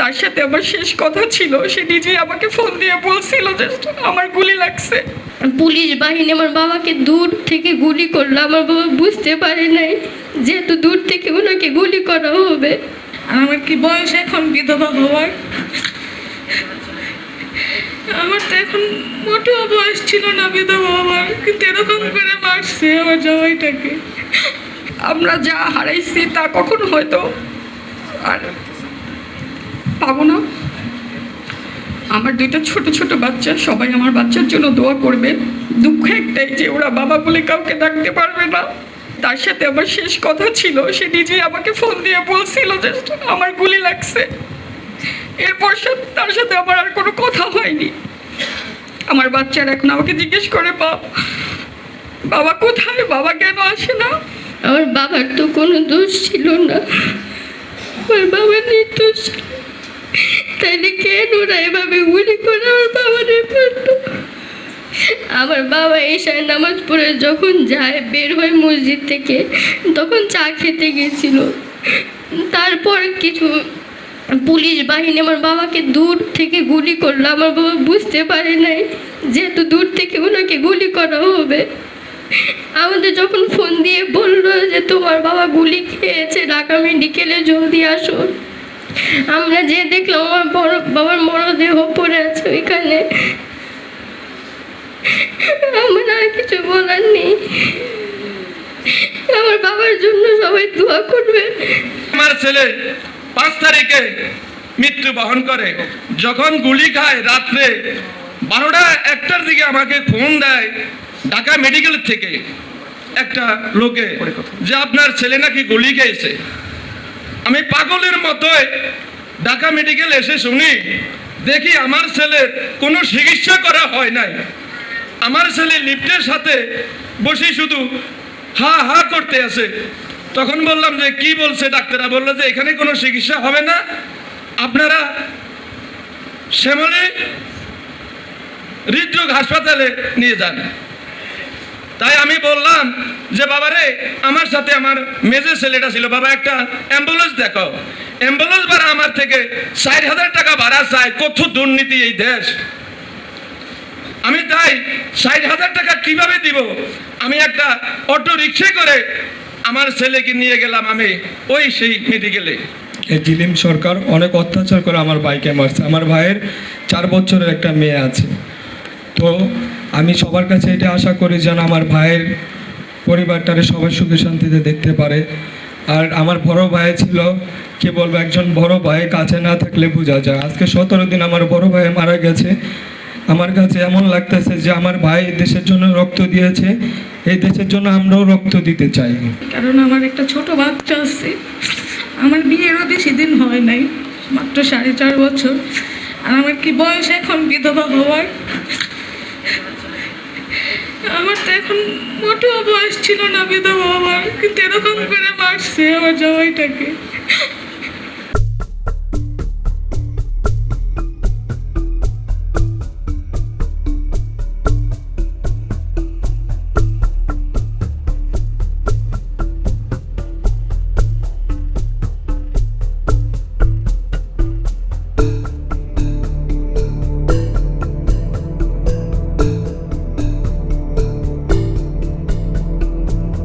তার সাথে আমার শেষ কথা ছিল। সে নিজেই আমাকে ফোন দিয়ে বলছিল যে আমার গুলি লাগছে। পুলিশ বাহিনী আমার বাবাকে দূর থেকে গুলি করল। আমার বাবা বুঝতে পারে নাই যেহেতু দূর থেকে ওনাকে গুলি করা হবে। আর আমার কি বয়স এখন বিধবা হওয়ার? আমার তো এখন মোটেও বয়স ছিল না বিধবা হওয়ার। কিন্তু এরকম করে মারছে আমার জামাইটাকে। আমরা যা হারাইছি তা কখন হয়তো আর পাবো না। আমার দুইটা ছোট ছোট বাচ্চা, সবাই আমার বাচ্চার জন্য দোয়া করবে। দুঃখ একটাই যে ওরা বাবা বলে কাউকে ডাকতে পারবে না। তার সাথে আমার শেষ কথা ছিল, সে নিজেই আমাকে ফোন দিয়ে বলছিল যে, আমার গুলি লাগছে। এরপর তার সাথে আমার আর কোনো কথা হয়নি। আমার বাচ্চারা এখন আমাকে জিজ্ঞেস করে বাবা কোথায়? বাবা কেন আসে না? আমার বাবার তো কোনো দোষ ছিল না। আমার বাবা নির্দোষ। ছিল। তাইলে কেন ওরা এভাবে গুলি করে আমার বাবার মারলো আমার বাবা এশায় নামাজ পড়ে যখন যায় বের হয় মসজিদ থেকে, তখন চা খেতে গেছিল। তারপর কিছু পুলিশ বাহিনী আমার বাবাকে দূর থেকে গুলি করল। আমার বাবা বুঝতে পারে নাই যেহেতু দূর থেকে ওনাকে গুলি করা হবে। আমাদের যখন ফোন দিয়ে বলল যে তোমার বাবা গুলি খেয়েছে, ঢাকা মেডিকেলে জলদি আসো আমরা যে দেখলাম আমার বড় বাবার মরদেহ পড়ে আছে ওইখানে। আমার আর কিছু বলার নেই। আমার বাবার জন্য সবাই দোয়া করবে। আমার ছেলে পাঁচ তারিখে মৃত্যু বহন করে। যখন গুলি খায় রাত্রে, বারোটা একটার দিকে আমাকে ফোন দেয় ঢাকা মেডিকেল থেকে একটা লোকে যে আপনার ছেলে নাকি গুলি খেয়েছে। আমি পাগলের মতোই ঢাকা মেডিকেল এসে শুনি, দেখি আমার ছেলের কোনো চিকিৎসা করা হয় নাই। আমার ছেলে লিফটের সাথে বসে শুধু হা হা করতে আছে। তখন বললাম যে, কি বলছে ডাক্তাররা? বলল যে, এখানে কোনো চিকিৎসা হবে না। আপনারা শ্যামলী হৃদরোগ হাসপাতালে নিয়ে যান। তাই আমি বললাম যে বাবা রে আমার সাথে আমার মেজে ছেলেটা ছিল। বাবা, একটা অ্যাম্বুলেন্স দেখো। অ্যাম্বুলেন্স ভাড়া আমার থেকে ষাট হাজার টাকা ভাড়া চায় কত দুর্নীতি এই দেশ। আমি তাই ষাট হাজার টাকা কীভাবে দিব? আমি একটা অটো রিক্সা করে আমার ছেলেকে নিয়ে গেলাম আমি ওই সেই মেডিকেলে। এই জিলিম সরকার অনেক অত্যাচার করে আমার ভাইকে মারছে। আমার ভাইয়ের চার বছরের একটা মেয়ে আছে। তো আমি সবার কাছে এটা আশা করি যেন আমার ভাইয়ের পরিবারটারে সবাই সুখে শান্তিতে দেখতে পারে। আর আমার বড় ভাই ছিল, কি বলব, একজন বড় ভাই, কাছে না থাকলে বোঝা যায়। আজকে সতেরো দিন আমার বড় ভাই মারা গেছে। আমার কাছে এমন লাগতেছে যে আমার ভাই দেশের জন্য রক্ত দিয়েছে। এই দেশের জন্য আমরাও রক্ত দিতে চাই। কারণ আমার একটা ছোট বাচ্চা আছে। আমার বিয়েরও বেশি দিন হয় নাই, মাত্র সাড়ে চার বছর। আর আমার কি বয়স এখন বিধবা হওয়ার? আমার তো এখন মোটেও বয়স ছিল না বিধবা বাবার কিন্তু এরকম করে মারছে আমার জামাইটাকে।